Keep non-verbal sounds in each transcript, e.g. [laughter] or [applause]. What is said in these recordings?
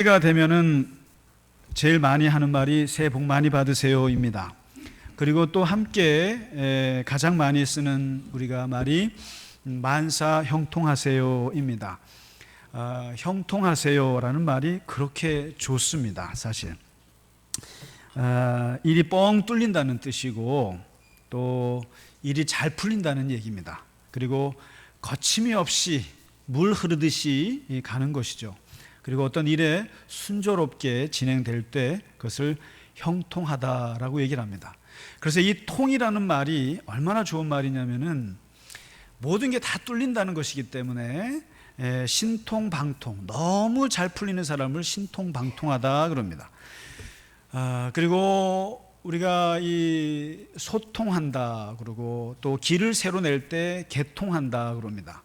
새해가 되면은 제일 많이 하는 말이 새해 복 많이 받으세요입니다. 그리고 또 함께 에, 가장 많이 쓰는 우리가 말이 만사 형통하세요입니다. 아, 형통하세요라는 말이 그렇게 좋습니다. 사실 아, 일이 뻥 뚫린다는 뜻이고 또 일이 잘 풀린다는 얘기입니다. 그리고 거침이 없이 물 흐르듯이 가는 것이죠. 그리고 어떤 일에 순조롭게 진행될 때 그것을 형통하다라고 얘기를 합니다. 그래서 이 통이라는 말이 얼마나 좋은 말이냐면은 모든 게 다 뚫린다는 것이기 때문에 에, 신통방통 너무 잘 풀리는 사람을 신통방통하다 그럽니다. 아, 그리고 우리가 이 소통한다 그러고 또 길을 새로 낼 때 개통한다 그럽니다.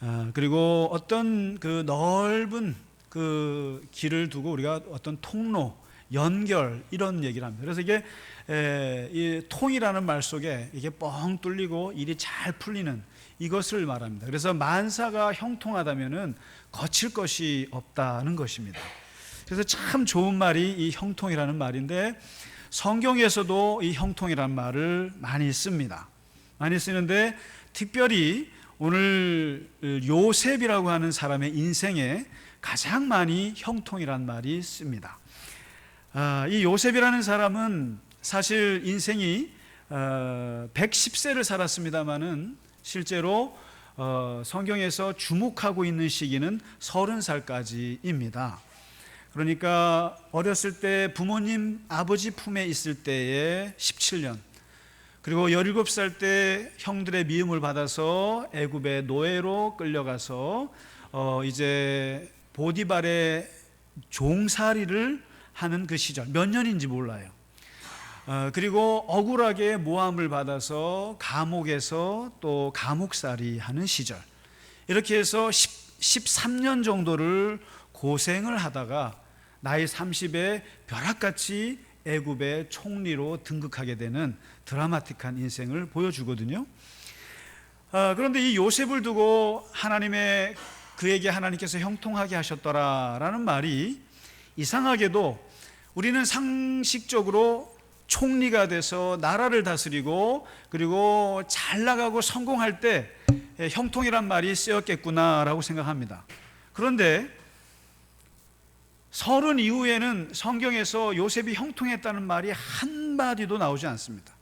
아, 그리고 어떤 그 넓은 그 길을 두고 우리가 어떤 통로, 연결 이런 얘기를 합니다. 그래서 이게 에, 이 통이라는 말 속에 이게 뻥 뚫리고 일이 잘 풀리는 이것을 말합니다. 그래서 만사가 형통하다면은 거칠 것이 없다는 것입니다. 그래서 참 좋은 말이 이 형통이라는 말인데 성경에서도 이 형통이라는 말을 많이 씁니다. 많이 쓰는데 특별히 오늘 요셉이라고 하는 사람의 인생에 가장 많이 형통이란 말이 씁니다. 아, 이 요셉이라는 사람은 사실 인생이 어, 110세를 살았습니다마는 실제로 어, 성경에서 주목하고 있는 시기는 30살까지입니다. 그러니까 어렸을 때 부모님 아버지 품에 있을 때에 17년 그리고 17살 때 형들의 미움을 받아서 애굽의 노예로 끌려가서 어 이제 보디발의 종살이를 하는 그 시절 몇 년인지 몰라요. 어 그리고 억울하게 모함을 받아서 감옥에서 또 감옥살이 하는 시절 이렇게 해서 10, 13년 정도를 고생을 하다가 나이 30에 벼락같이 애굽의 총리로 등극하게 되는 드라마틱한 인생을 보여주거든요. 아, 그런데 이 요셉을 두고 하나님의 그에게 하나님께서 형통하게 하셨더라라는 말이 이상하게도 우리는 상식적으로 총리가 돼서 나라를 다스리고 그리고 잘 나가고 성공할 때 형통이란 말이 쓰였겠구나라고 생각합니다. 그런데 서른 이후에는 성경에서 요셉이 형통했다는 말이 한마디도 나오지 않습니다.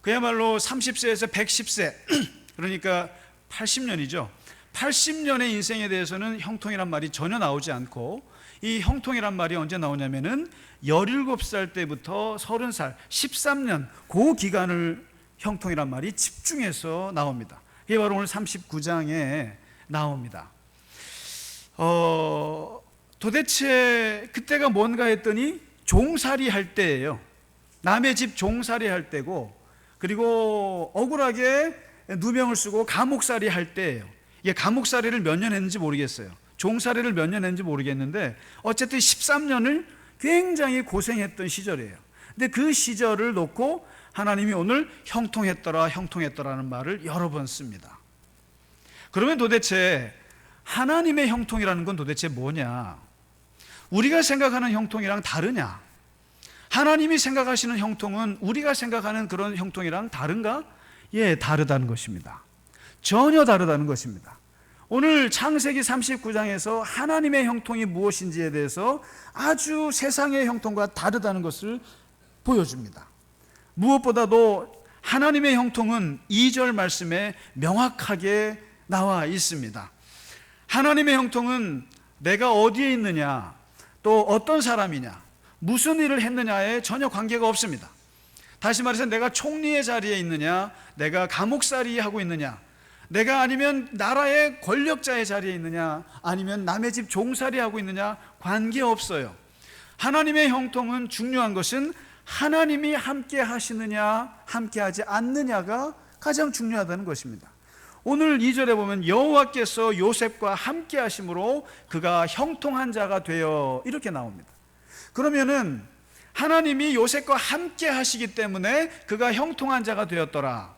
그야말로 30세에서 110세, [clears throat] 그러니까 80년이죠. 80년의 인생에 대해서는 형통이란 말이 전혀 나오지 않고 이 형통이란 말이 언제 나오냐면은 17살 때부터 30살, 13년 그 기간을 형통이란 말이 집중해서 나옵니다. 이게 바로 오늘 39장에 나옵니다. 어, 도대체 그때가 뭔가 했더니 종살이 할 때예요. 남의 집 종살이 할 때고 그리고 억울하게 누명을 쓰고 감옥살이 할 때예요. 이게 감옥살이를 몇 년 했는지 모르겠어요. 종살이를 몇 년 했는지 모르겠는데 어쨌든 13년을 굉장히 고생했던 시절이에요. 근데 그 시절을 놓고 하나님이 오늘 형통했더라 형통했더라는 말을 여러 번 씁니다. 그러면 도대체 하나님의 형통이라는 건 도대체 뭐냐? 우리가 생각하는 형통이랑 다르냐? 하나님이 생각하시는 형통은 우리가 생각하는 그런 형통이랑 다른가? 예, 다르다는 것입니다. 전혀 다르다는 것입니다. 오늘 창세기 39장에서 하나님의 형통이 무엇인지에 대해서 아주 세상의 형통과 다르다는 것을 보여줍니다. 무엇보다도 하나님의 형통은 2절 말씀에 명확하게 나와 있습니다. 하나님의 형통은 내가 어디에 있느냐, 또 어떤 사람이냐, 무슨 일을 했느냐에 전혀 관계가 없습니다. 다시 말해서 내가 총리의 자리에 있느냐, 내가 감옥살이 하고 있느냐, 내가 아니면 나라의 권력자의 자리에 있느냐, 아니면 남의 집 종살이 하고 있느냐, 관계 없어요. 하나님의 형통은 중요한 것은 하나님이 함께 하시느냐, 함께 하지 않느냐가 가장 중요하다는 것입니다. 오늘 2절에 보면 여호와께서 요셉과 함께 하심으로 그가 형통한 자가 되어 이렇게 나옵니다. 그러면은 하나님이 요셉과 함께 하시기 때문에 그가 형통한 자가 되었더라.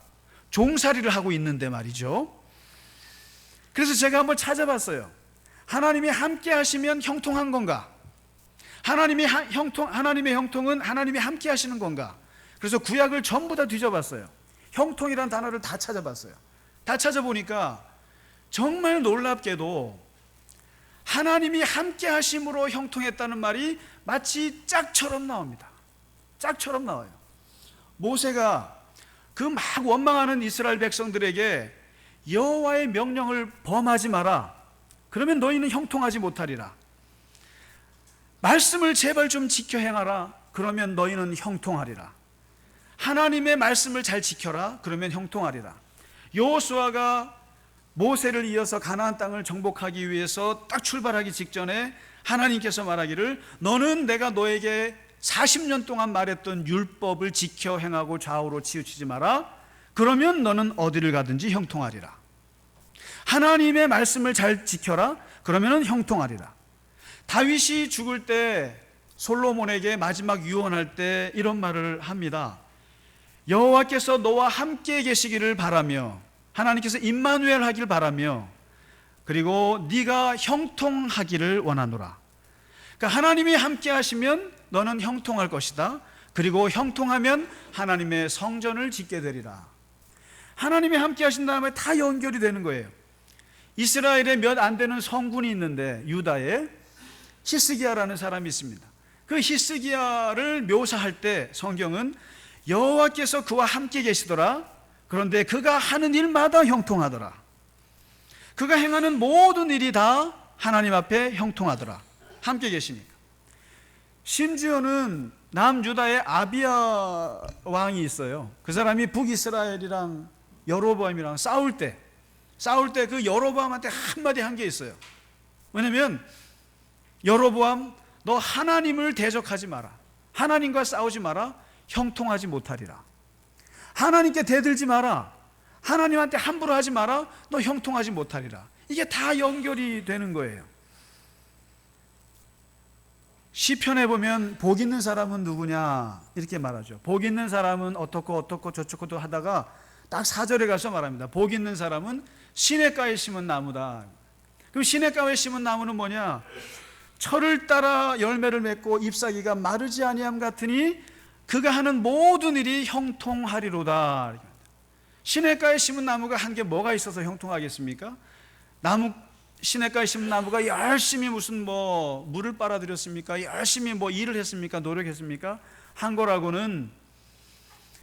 종살이를 하고 있는데 말이죠. 그래서 제가 한번 찾아봤어요. 하나님이 함께 하시면 형통한 건가? 하나님이 하, 형통 하나님의 형통은 하나님이 함께 하시는 건가? 그래서 구약을 전부 다 뒤져봤어요. 형통이란 단어를 다 찾아봤어요. 다 찾아보니까 정말 놀랍게도 하나님이 함께 하심으로 형통했다는 말이 마치 짝처럼 나옵니다. 짝처럼 나와요. 모세가 그 막 원망하는 이스라엘 백성들에게 여호와의 명령을 범하지 마라. 그러면 너희는 형통하지 못하리라. 말씀을 제발 좀 지켜 행하라. 그러면 너희는 형통하리라. 하나님의 말씀을 잘 지켜라. 그러면 형통하리라. 여호수아가 모세를 이어서 가나안 땅을 정복하기 위해서 딱 출발하기 직전에 하나님께서 말하기를 너는 내가 너에게 40년 동안 말했던 율법을 지켜 행하고 좌우로 치우치지 마라. 그러면 너는 어디를 가든지 형통하리라. 하나님의 말씀을 잘 지켜라. 그러면은 형통하리라. 다윗이 죽을 때 솔로몬에게 마지막 유언할 때 이런 말을 합니다. 여호와께서 너와 함께 계시기를 바라며 하나님께서 임마누엘 하길 바라며 그리고 네가 형통하기를 원하노라. 그러니까 하나님이 함께 하시면 너는 형통할 것이다. 그리고 형통하면 하나님의 성전을 짓게 되리라. 하나님이 함께 하신 다음에 다 연결이 되는 거예요. 이스라엘에 몇 안 되는 성군이 있는데 유다에 히스기야라는 사람이 있습니다. 그 히스기야를 묘사할 때 성경은 여호와께서 그와 함께 계시더라. 그런데 그가 하는 일마다 형통하더라. 그가 행하는 모든 일이 다 하나님 앞에 형통하더라. 함께 계시니까. 심지어는 남유다의 아비야 왕이 있어요. 그 사람이 북이스라엘이랑 여로보암이랑 싸울 때 싸울 때 그 여로보암한테 한마디 한 게 있어요. 왜냐면 여로보암 너 하나님을 대적하지 마라. 하나님과 싸우지 마라. 형통하지 못하리라. 하나님께 대들지 마라. 하나님한테 함부로 하지 마라. 너 형통하지 못하리라. 이게 다 연결이 되는 거예요. 시편에 보면 복 있는 사람은 누구냐 이렇게 말하죠. 복 있는 사람은 어떻고 어떻고 저쩌고도 하다가 딱 4절에 가서 말합니다. 복 있는 사람은 시냇가에 심은 나무다. 그럼 시냇가에 심은 나무는 뭐냐? 철을 따라 열매를 맺고 잎사귀가 마르지 아니함 같으니 그가 하는 모든 일이 형통하리로다. 시냇가에 심은 나무가 한 게 뭐가 있어서 형통하겠습니까? 나무 시냇가에 심은 나무가 열심히 무슨 뭐 물을 빨아들였습니까? 열심히 뭐 일을 했습니까? 노력했습니까? 한 거라고는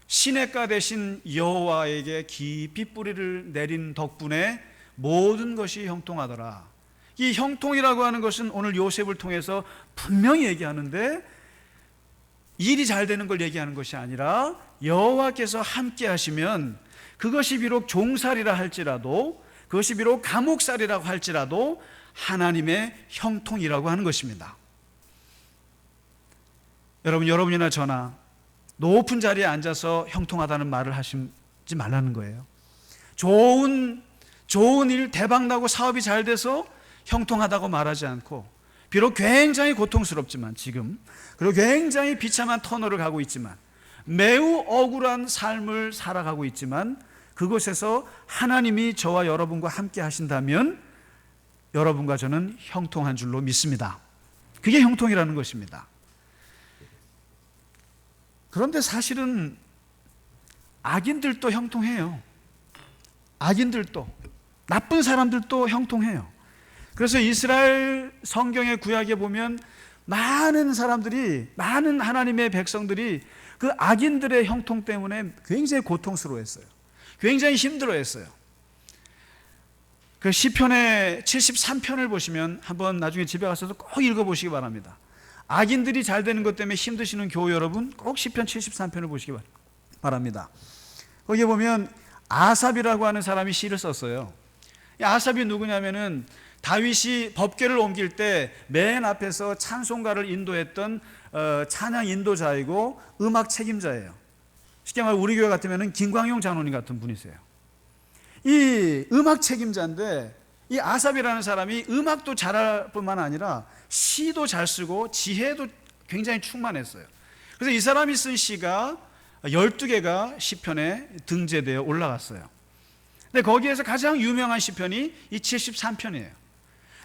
시냇가 대신 여호와에게 깊이 뿌리를 내린 덕분에 모든 것이 형통하더라. 이 형통이라고 하는 것은 오늘 요셉을 통해서 분명히 얘기하는데 일이 잘 되는 걸 얘기하는 것이 아니라 여호와께서 함께 하시면 그것이 비록 종살이라 할지라도 그것이 비록 감옥살이라고 할지라도 하나님의 형통이라고 하는 것입니다. 여러분, 여러분이나 저나 높은 자리에 앉아서 형통하다는 말을 하시지 말라는 거예요. 좋은, 좋은 일, 대박나고 사업이 잘 돼서 형통하다고 말하지 않고, 비록 굉장히 고통스럽지만, 지금, 그리고 굉장히 비참한 터널을 가고 있지만, 매우 억울한 삶을 살아가고 있지만, 그곳에서 하나님이 저와 여러분과 함께 하신다면 여러분과 저는 형통한 줄로 믿습니다. 그게 형통이라는 것입니다. 그런데 사실은 악인들도 형통해요. 악인들도 나쁜 사람들도 형통해요. 그래서 이스라엘 성경의 구약에 보면 많은 사람들이 많은 하나님의 백성들이 그 악인들의 형통 때문에 굉장히 고통스러워했어요. 굉장히 힘들어했어요. 그 시편의 73편을 보시면 한번 나중에 집에 가서도 꼭 읽어보시기 바랍니다. 악인들이 잘 되는 것 때문에 힘드시는 교우 여러분 꼭 시편 73편을 보시기 바랍니다. 거기에 보면 아삽이라고 하는 사람이 시를 썼어요. 아삽이 누구냐면은 다윗이 법궤를 옮길 때 맨 앞에서 찬송가를 인도했던 어, 찬양 인도자이고 음악 책임자예요. 쉽게 말해 우리 교회 같으면 김광용 장로님 같은 분이세요. 이 음악 책임자인데 이 아삽이라는 사람이 음악도 잘할 뿐만 아니라 시도 잘 쓰고 지혜도 굉장히 충만했어요. 그래서 이 사람이 쓴 시가 12개가 시편에 등재되어 올라갔어요. 근데 거기에서 가장 유명한 시편이 이 73편이에요.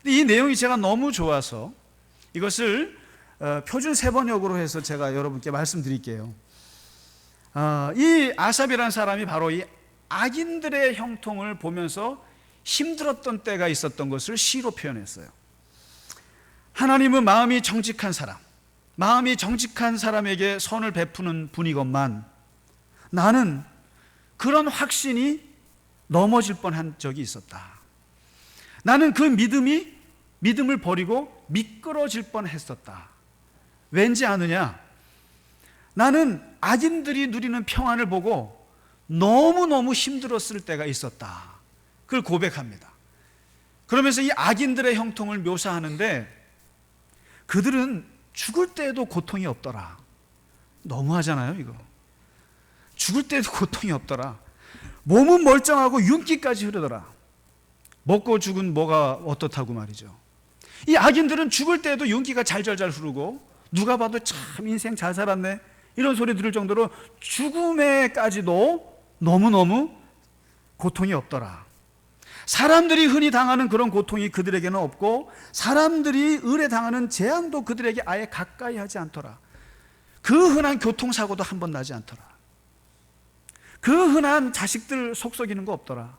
근데 이 내용이 제가 너무 좋아서 이것을 어, 표준 세 번역으로 해서 제가 여러분께 말씀드릴게요. 어, 이 아삽이라는 사람이 바로 이 악인들의 형통을 보면서 힘들었던 때가 있었던 것을 시로 표현했어요. 하나님은 마음이 정직한 사람, 마음이 정직한 사람에게 선을 베푸는 분이건만 나는 그런 확신이 넘어질 뻔한 적이 있었다. 나는 그 믿음이 믿음을 버리고 미끄러질 뻔 했었다. 왠지 아느냐? 나는 악인들이 누리는 평안을 보고 너무너무 힘들었을 때가 있었다. 그걸 고백합니다. 그러면서 이 악인들의 형통을 묘사하는데 그들은 죽을 때에도 고통이 없더라. 너무하잖아요, 이거. 죽을 때도 [laughs] 고통이 없더라. 몸은 멀쩡하고 윤기까지 흐르더라. 먹고 죽은 뭐가 어떻다고 말이죠. 이 악인들은 죽을 때에도 윤기가 잘잘잘 흐르고 누가 봐도 참 인생 잘 살았네. 이런 소리 들을 정도로 죽음에까지도 너무너무 고통이 없더라. 사람들이 흔히 당하는 그런 고통이 그들에게는 없고 사람들이 을에 당하는 재앙도 그들에게 아예 가까이 하지 않더라. 그 흔한 교통사고도 한 번 나지 않더라. 그 흔한 자식들 속썩이는 거 없더라.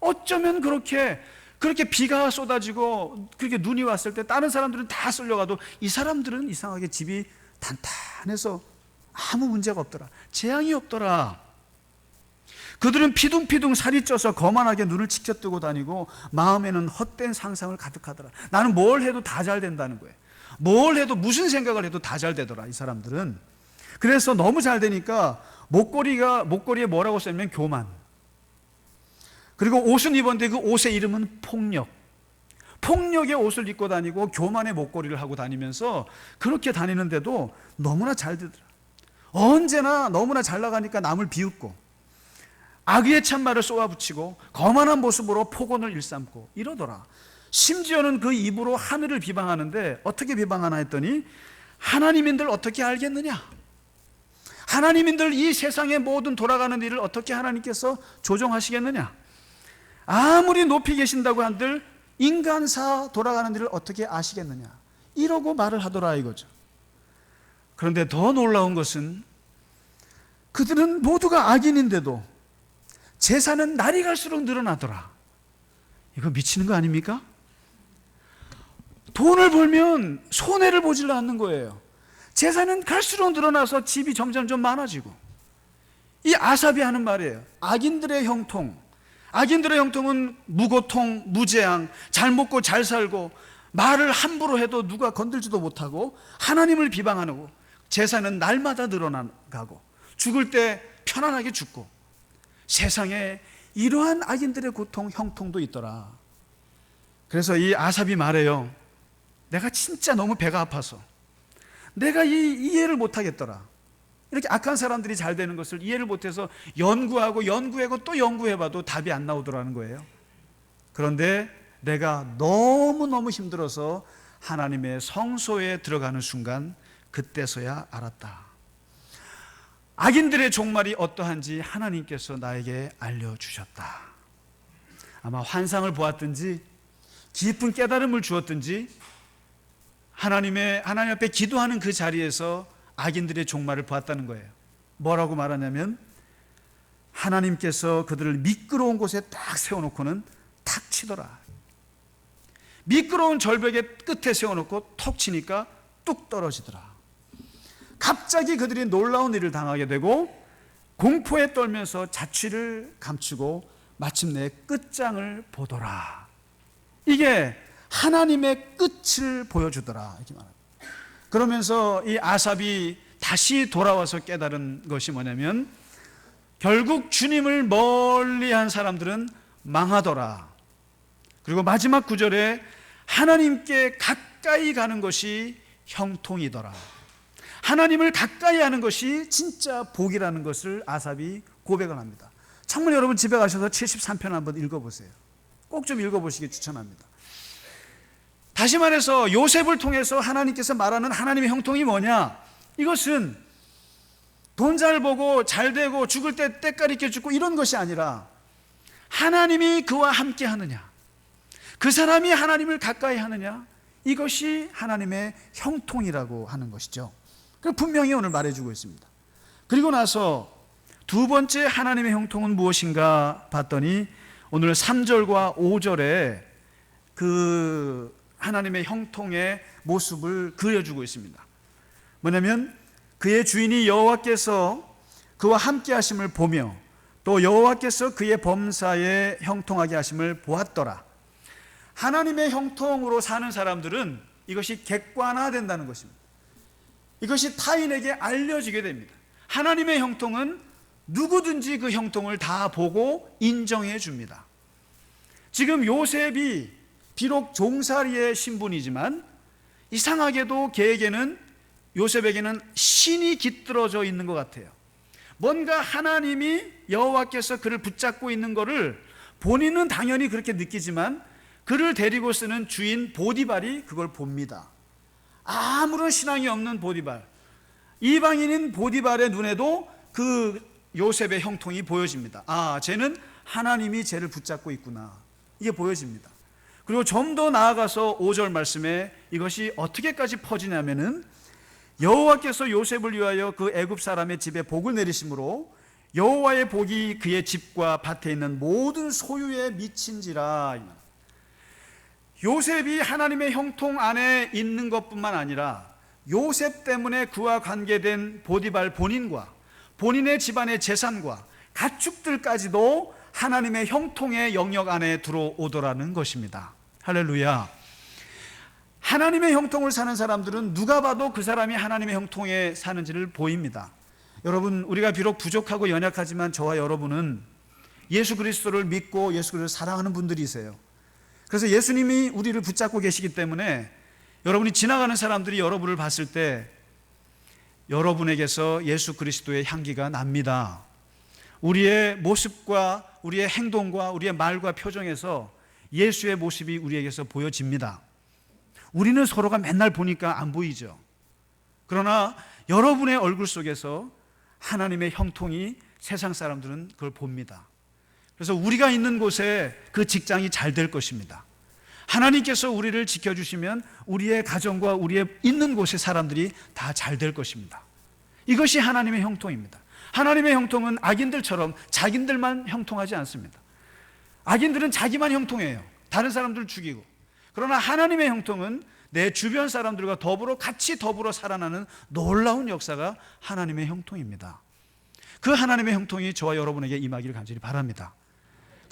어쩌면 그렇게 그렇게 비가 쏟아지고 그렇게 눈이 왔을 때 다른 사람들은 다 쓸려가도 이 사람들은 이상하게 집이 단단해서 아무 문제가 없더라. 재앙이 없더라. 그들은 피둥피둥 살이 쪄서 거만하게 눈을 치켜뜨고 다니고 마음에는 헛된 상상을 가득하더라. 나는 뭘 해도 다 잘 된다는 거예요. 뭘 해도 무슨 생각을 해도 다 잘 되더라. 이 사람들은. 그래서 너무 잘 되니까 목걸이가 목걸이에 뭐라고 써있냐면 교만. 그리고 옷은 입었는데 그 옷의 이름은 폭력. 폭력의 옷을 입고 다니고 교만의 목걸이를 하고 다니면서 그렇게 다니는데도 너무나 잘 되더라. 언제나 너무나 잘 나가니까 남을 비웃고 악의의 찬말을 쏘아붙이고 거만한 모습으로 폭언을 일삼고 이러더라. 심지어는 그 입으로 하늘을 비방하는데 어떻게 비방하나 했더니 하나님인들 어떻게 알겠느냐? 하나님인들 이 세상의 모든 돌아가는 일을 어떻게 하나님께서 조정하시겠느냐? 아무리 높이 계신다고 한들 인간사 돌아가는 일을 어떻게 아시겠느냐? 이러고 말을 하더라 이거죠. 그런데 더 놀라운 것은 그들은 모두가 악인인데도 재산은 날이 갈수록 늘어나더라. 이거 미치는 거 아닙니까? 돈을 벌면 손해를 보질 않는 거예요. 재산은 갈수록 늘어나서 집이 점점 좀 많아지고. 이 아삽이 하는 말이에요. 악인들의 형통. 악인들의 형통은 무고통, 무재앙, 잘 먹고 잘 살고 말을 함부로 해도 누가 건들지도 못하고 하나님을 비방하고 재산은 날마다 늘어나가고 죽을 때 편안하게 죽고 세상에 이러한 악인들의 고통, 형통도 있더라. 그래서 이 아삽이 말해요. 내가 진짜 너무 배가 아파서 내가 이 이해를 못 하겠더라. 이렇게 악한 사람들이 잘 되는 것을 이해를 못해서 연구하고 연구하고 또 연구해봐도 답이 안 나오더라는 거예요. 그런데 내가 너무너무 힘들어서 하나님의 성소에 들어가는 순간 그때서야 알았다. 악인들의 종말이 어떠한지 하나님께서 나에게 알려주셨다. 아마 환상을 보았든지 깊은 깨달음을 주었든지 하나님의 하나님 앞에 기도하는 그 자리에서 악인들의 종말을 보았다는 거예요. 뭐라고 말하냐면 하나님께서 그들을 미끄러운 곳에 딱 세워놓고는 탁 치더라. 미끄러운 절벽의 끝에 세워놓고 톡 치니까 뚝 떨어지더라. 갑자기 그들이 놀라운 일을 당하게 되고 공포에 떨면서 자취를 감추고 마침내 끝장을 보더라. 이게 하나님의 끝을 보여주더라. 이렇게 말합니다. 그러면서 이 아삽이 다시 돌아와서 깨달은 것이 뭐냐면 결국 주님을 멀리 한 사람들은 망하더라. 그리고 마지막 구절에 하나님께 가까이 가는 것이 형통이더라. 하나님을 가까이 하는 것이 진짜 복이라는 것을 아삽이 고백을 합니다. 창문 여러분 집에 가셔서 73편 한번 읽어보세요. 꼭 좀 읽어보시기 추천합니다. 다시 말해서 요셉을 통해서 하나님께서 말하는 하나님의 형통이 뭐냐? 이것은 돈 잘 보고 잘 되고 죽을 때 때깔 있게 죽고 이런 것이 아니라 하나님이 그와 함께 하느냐. 그 사람이 하나님을 가까이 하느냐? 이것이 하나님의 형통이라고 하는 것이죠. 그 분명히 오늘 말해주고 있습니다. 그리고 나서 두 번째 하나님의 형통은 무엇인가 봤더니 오늘 3절과 5절에 그 하나님의 형통의 모습을 그려주고 있습니다. 뭐냐면 그의 주인이 여호와께서 그와 함께 하심을 보며 또 여호와께서 그의 범사에 형통하게 하심을 보았더라. 하나님의 형통으로 사는 사람들은 이것이 객관화된다는 것입니다. 이것이 타인에게 알려지게 됩니다. 하나님의 형통은 누구든지 그 형통을 다 보고 인정해 줍니다. 지금 요셉이 비록 종살이의 신분이지만 이상하게도 그에게는 요셉에게는 신이 깃들어져 있는 것 같아요. 뭔가 하나님이 여호와께서 그를 붙잡고 있는 것을 본인은 당연히 그렇게 느끼지만 그를 데리고 쓰는 주인 보디발이 그걸 봅니다. 아무런 신앙이 없는 보디발. 이방인인 보디발의 눈에도 그 요셉의 형통이 보여집니다. 아, 쟤는 하나님이 쟤를 붙잡고 있구나. 이게 보여집니다. 그리고 좀 더 나아가서 5절 말씀에 이것이 어떻게까지 퍼지냐면은 여호와께서 요셉을 위하여 그 애굽 사람의 집에 복을 내리심으로 여호와의 복이 그의 집과 밭에 있는 모든 소유에 미친지라. 요셉이 하나님의 형통 안에 있는 것뿐만 아니라 요셉 때문에 그와 관계된 보디발 본인과 본인의 집안의 재산과 가축들까지도 하나님의 형통의 영역 안에 들어오더라는 것입니다. 할렐루야. 하나님의 형통을 사는 사람들은 누가 봐도 그 사람이 하나님의 형통에 사는지를 보입니다. 여러분, 우리가 비록 부족하고 연약하지만 저와 여러분은 예수 그리스도를 믿고 예수 그리스도를 사랑하는 분들이세요. 그래서 예수님이 우리를 붙잡고 계시기 때문에 여러분이 지나가는 사람들이 여러분을 봤을 때 여러분에게서 예수 그리스도의 향기가 납니다. 우리의 모습과 우리의 행동과 우리의 말과 표정에서 예수의 모습이 우리에게서 보여집니다. 우리는 서로가 맨날 보니까 안 보이죠. 그러나 여러분의 얼굴 속에서 하나님의 형통이 세상 사람들은 그걸 봅니다. 그래서 우리가 있는 곳에 그 직장이 잘 될 것입니다. 하나님께서 우리를 지켜주시면 우리의 가정과 우리의 있는 곳의 사람들이 다 잘 될 것입니다. 이것이 하나님의 형통입니다. 하나님의 형통은 악인들처럼 자기들만 형통하지 않습니다. 악인들은 자기만 형통해요. 다른 사람들을 죽이고. 그러나 하나님의 형통은 내 주변 사람들과 더불어 같이 더불어 살아나는 놀라운 역사가 하나님의 형통입니다. 그 하나님의 형통이 저와 여러분에게 임하기를 간절히 바랍니다.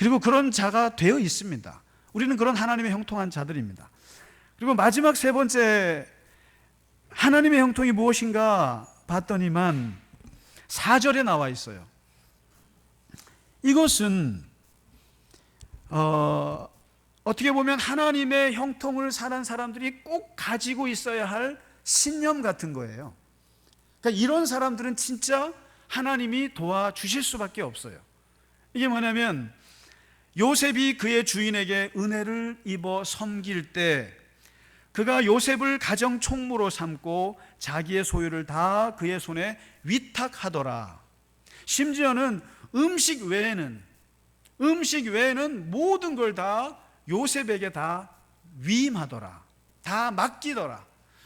그리고 그런 자가 되어 있습니다. 우리는 그런 하나님의 형통한 자들입니다. 그리고 마지막 세 번째 하나님의 형통이 무엇인가 봤더니만 4절에 나와 있어요. 이것은 어, 어떻게 보면 하나님의 형통을 사는 사람들이 꼭 가지고 있어야 할 신념 같은 거예요. 그러니까 이런 사람들은 진짜 하나님이 도와주실 수밖에 없어요. 이게 뭐냐면 요셉이 그의 주인에게 은혜를 입어 섬길 때 그가 요셉을 가정 총무로 삼고 자기의 소유를 다 그의 손에 위탁하더라. 심지어는 음식 외에는 음식 외에는 모든 걸 다 요셉에게 다 위임하더라. 다 맡기더라.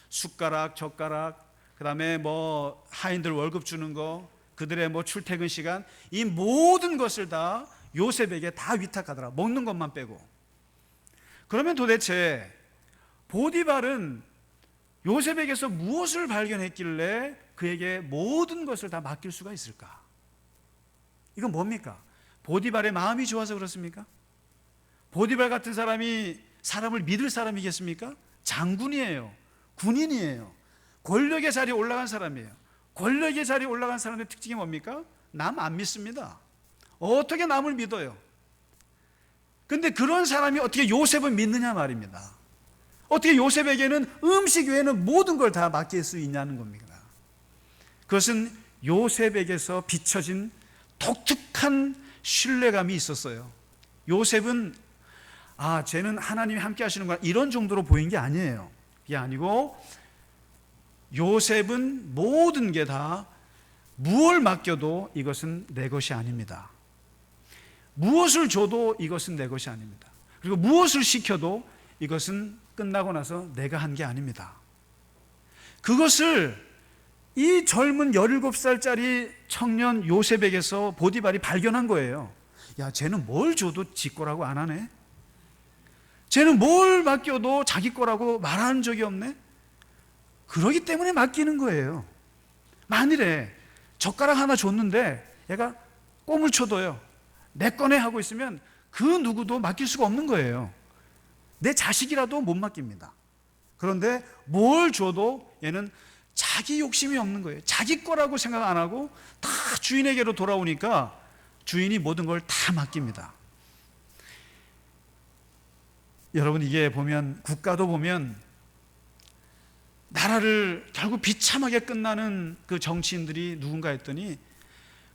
숟가락, 젓가락, 그다음에 뭐 하인들 월급 주는 거, 그들의 뭐 출퇴근 시간 이 모든 것을 다 요셉에게 다 위탁하더라. 먹는 것만 빼고. 그러면 도대체 보디발은 요셉에게서 무엇을 발견했길래 그에게 모든 것을 다 맡길 수가 있을까? 이건 뭡니까? 보디발의 마음이 좋아서 그렇습니까? 보디발 같은 사람이 사람을 믿을 사람이겠습니까? 장군이에요. 군인이에요. 권력의 자리에 올라간 사람이에요. 권력의 자리에 올라간 사람의 특징이 뭡니까? 남 안 믿습니다. 어떻게 남을 믿어요? 근데 그런 사람이 어떻게 요셉을 믿느냐 말입니다. 어떻게 요셉에게는 음식 외에는 모든 걸 다 맡길 수 있냐는 겁니다. 그것은 요셉에게서 비춰진 독특한 신뢰감이 있었어요. 요셉은 아, 쟤는 하나님이 함께 하시는구나 이런 정도로 보인 게 아니에요. 이게 아니고 요셉은 모든 게 다 무엇을 맡겨도 이것은 내 것이 아닙니다. 무엇을 줘도 이것은 내 것이 아닙니다. 그리고 무엇을 시켜도 이것은 끝나고 나서 내가 한 게 아닙니다. 그것을 이 젊은 17살짜리 청년 요셉에게서 보디발이 발견한 거예요. 야, 쟤는 뭘 줘도 지 거라고 안 하네. 쟤는 뭘 맡겨도 자기 거라고 말하는 적이 없네. 그러기 때문에 맡기는 거예요. 만일에 젓가락 하나 줬는데 얘가 꼼을 쳐도요. 내 거네 하고 있으면 그 누구도 맡길 수가 없는 거예요. 내 자식이라도 못 맡깁니다. 그런데 뭘 줘도 얘는 자기 욕심이 없는 거예요. 자기 거라고 생각 안 하고 다 주인에게로 돌아오니까 주인이 모든 걸 다 맡깁니다. 여러분 이게 보면 국가도 보면 나라를 결국 비참하게 끝나는 그 정치인들이 누군가 했더니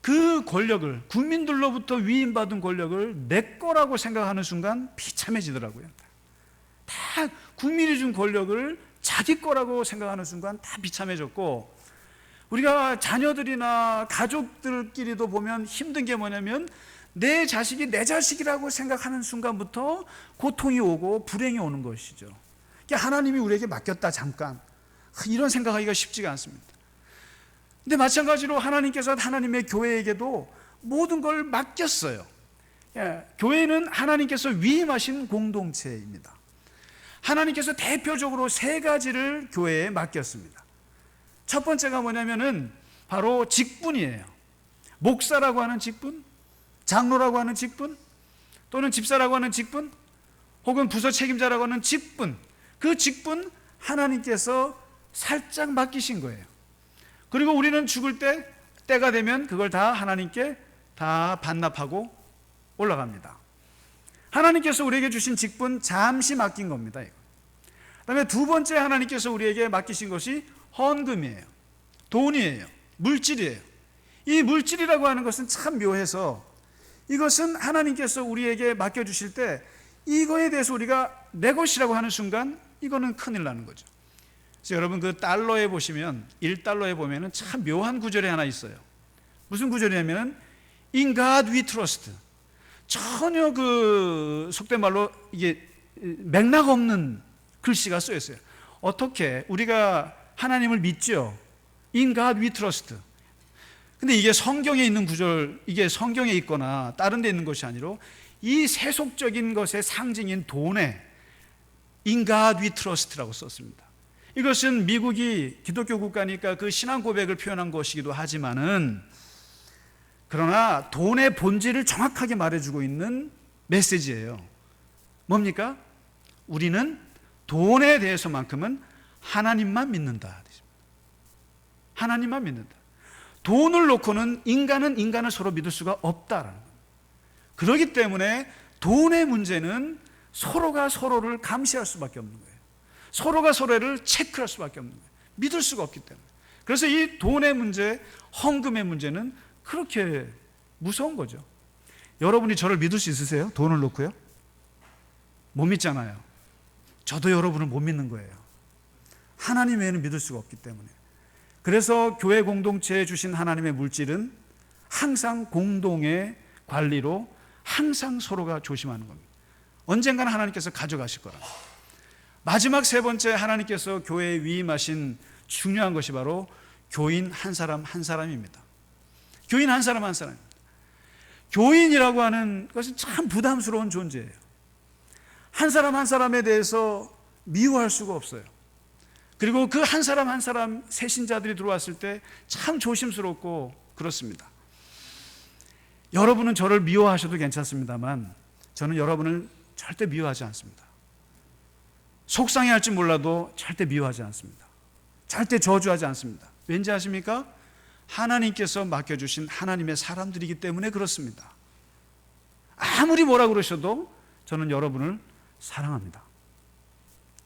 그 권력을 국민들로부터 위임받은 권력을 내 거라고 생각하는 순간 비참해지더라고요. 다 국민이 준 권력을 자기 거라고 생각하는 순간 다 비참해졌고 우리가 자녀들이나 가족들끼리도 보면 힘든 게 뭐냐면 내 자식이 내 자식이라고 생각하는 순간부터 고통이 오고 불행이 오는 것이죠. 그러니까 하나님이 우리에게 맡겼다 잠깐 이런 생각하기가 쉽지가 않습니다. 근데 마찬가지로 하나님께서 하나님의 교회에게도 모든 걸 맡겼어요. 예, 교회는 하나님께서 위임하신 공동체입니다. 하나님께서 대표적으로 세 가지를 교회에 맡겼습니다. 첫 번째가 뭐냐면은 바로 직분이에요. 목사라고 하는 직분, 장로라고 하는 직분, 또는 집사라고 하는 직분, 혹은 부서 책임자라고 하는 직분, 그 직분 하나님께서 살짝 맡기신 거예요. 그리고 우리는 죽을 때, 때가 되면 그걸 다 하나님께 다 반납하고 올라갑니다. 하나님께서 우리에게 주신 직분 잠시 맡긴 겁니다. 그다음에 두 번째 하나님께서 우리에게 맡기신 것이 헌금이에요. 돈이에요. 물질이에요. 이 물질이라고 하는 것은 참 묘해서 이것은 하나님께서 우리에게 맡겨 주실 때 이거에 대해서 우리가 내 것이라고 하는 순간 이거는 큰일 나는 거죠. 여러분 그 달러에 보시면 1달러에 보면은 참 묘한 구절이 하나 있어요. 무슨 구절이냐면은 In God we trust. 전혀 그 속된 말로 이게 맥락 없는 글씨가 쓰여 있어요. 어떻게 우리가 하나님을 믿죠? In God we trust. 근데 이게 성경에 있는 구절, 이게 성경에 있거나 다른 데 있는 것이 아니라 이 세속적인 것의 상징인 돈에 In God we trust라고 썼습니다. 이것은 미국이 기독교 국가니까 그 신앙 고백을 표현한 것이기도 하지만은 그러나 돈의 본질을 정확하게 말해주고 있는 메시지예요. 뭡니까? 우리는 돈에 대해서만큼은 하나님만 믿는다. 하나님만 믿는다. 돈을 놓고는 인간은 인간을 서로 믿을 수가 없다라는 거예요. 그렇기 때문에 돈의 문제는 서로가 서로를 감시할 수밖에 없는 거예요. 서로가 서로를 체크할 수밖에 없는 거예요. 믿을 수가 없기 때문에. 그래서 이 돈의 문제, 헌금의 문제는 그렇게 무서운 거죠. 여러분이 저를 믿을 수 있으세요? 돈을 놓고요? 못 믿잖아요. 저도 여러분을 못 믿는 거예요. 하나님 외에는 믿을 수가 없기 때문에. 그래서 교회 공동체에 주신 하나님의 물질은 항상 공동의 관리로 항상 서로가 조심하는 겁니다. 언젠가는 하나님께서 가져가실 거라. 마지막 세 번째 하나님께서 교회에 위임하신 중요한 것이 바로 교인 한 사람 한 사람입니다. 교인 한 사람 한 사람입니다. 교인이라고 하는 것은 참 부담스러운 존재예요. 한 사람 한 사람에 대해서 미워할 수가 없어요. 그리고 그 한 사람 한 사람 새신자들이 들어왔을 때 참 조심스럽고 그렇습니다. 여러분은 저를 미워하셔도 괜찮습니다만 저는 여러분을 절대 미워하지 않습니다. 속상해 할지 몰라도 절대 미워하지 않습니다. 절대 저주하지 않습니다. 왠지 아십니까? 하나님께서 맡겨주신 하나님의 사람들이기 때문에 그렇습니다. 아무리 뭐라 그러셔도 저는 여러분을 사랑합니다.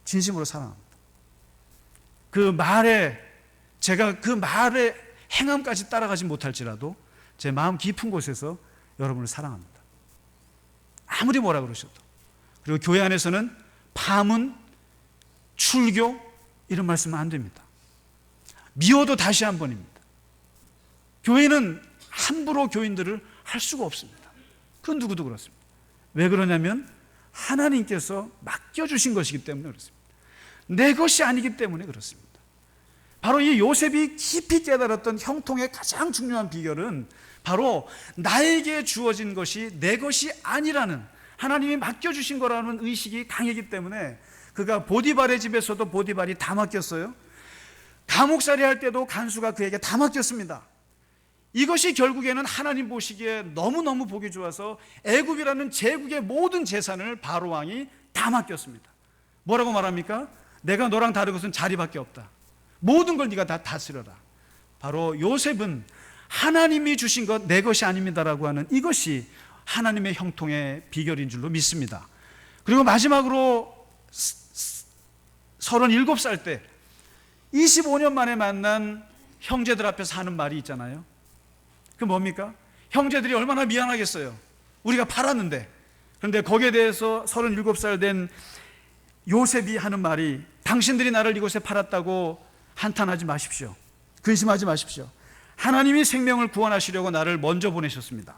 진심으로 사랑합니다. 그 말에 제가 그 말의 행함까지 따라가지 못할지라도 제 마음 깊은 곳에서 여러분을 사랑합니다. 아무리 뭐라 그러셔도. 그리고 교회 안에서는 밤은 출교 이런 말씀은 안 됩니다. 미워도 다시 한 번입니다. 교회는 함부로 교인들을 할 수가 없습니다. 그 누구도 그렇습니다. 왜 그러냐면 하나님께서 맡겨주신 것이기 때문에 그렇습니다. 내 것이 아니기 때문에 그렇습니다. 바로 이 요셉이 깊이 깨달았던 형통의 가장 중요한 비결은 바로 나에게 주어진 것이 내 것이 아니라는 하나님이 맡겨주신 거라는 의식이 강했기 때문에 그가 보디발의 집에서도 보디발이 다 맡겼어요. 감옥살이 할 때도 간수가 그에게 다 맡겼습니다. 이것이 결국에는 하나님 보시기에 너무너무 보기 좋아서 애굽이라는 제국의 모든 재산을 바로 왕이 다 맡겼습니다. 뭐라고 말합니까? 내가 너랑 다른 것은 자리밖에 없다. 모든 걸 네가 다 다스려라. 바로 요셉은 하나님이 주신 것 내 것이 아닙니다라고 하는 이것이 하나님의 형통의 비결인 줄로 믿습니다. 그리고 마지막으로 37살 때 25년 만에 만난 형제들 앞에서 하는 말이 있잖아요. 그 뭡니까? 형제들이 얼마나 미안하겠어요. 우리가 팔았는데. 그런데 거기에 대해서 37살 된 요셉이 하는 말이 당신들이 나를 이곳에 팔았다고 한탄하지 마십시오. 근심하지 마십시오. 하나님이 생명을 구원하시려고 나를 먼저 보내셨습니다.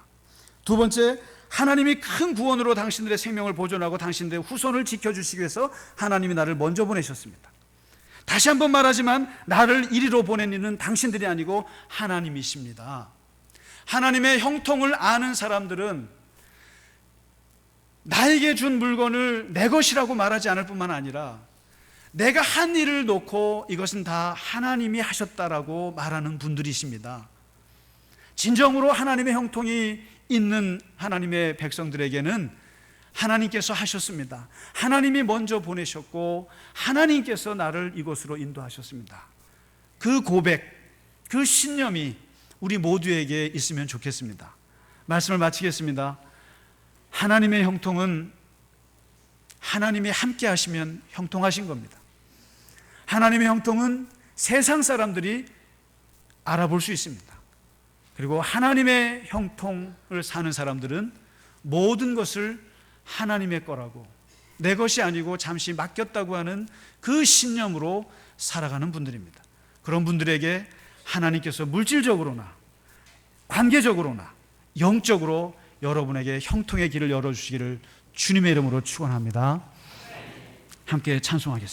두 번째, 하나님이 큰 구원으로 당신들의 생명을 보존하고 당신들의 후손을 지켜주시기 위해서 하나님이 나를 먼저 보내셨습니다. 다시 한번 말하지만 나를 이리로 보낸 이는 당신들이 아니고 하나님이십니다. 하나님의 형통을 아는 사람들은 나에게 준 물건을 내 것이라고 말하지 않을 뿐만 아니라 내가 한 일을 놓고 이것은 다 하나님이 하셨다라고 말하는 분들이십니다. 진정으로 하나님의 형통이 있는 하나님의 백성들에게는 하나님께서 하셨습니다. 하나님이 먼저 보내셨고 하나님께서 나를 이곳으로 인도하셨습니다. 그 고백, 그 신념이 우리 모두에게 있으면 좋겠습니다. 말씀을 마치겠습니다. 하나님의 형통은 하나님이 함께 하시면 형통하신 겁니다. 하나님의 형통은 세상 사람들이 알아볼 수 있습니다. 그리고 하나님의 형통을 사는 사람들은 모든 것을 하나님의 거라고 내 것이 아니고 잠시 맡겼다고 하는 그 신념으로 살아가는 분들입니다. 그런 분들에게 하나님께서 물질적으로나 관계적으로나 영적으로 여러분에게 형통의 길을 열어주시기를 주님의 이름으로 축원합니다. 함께 찬송하겠습니다.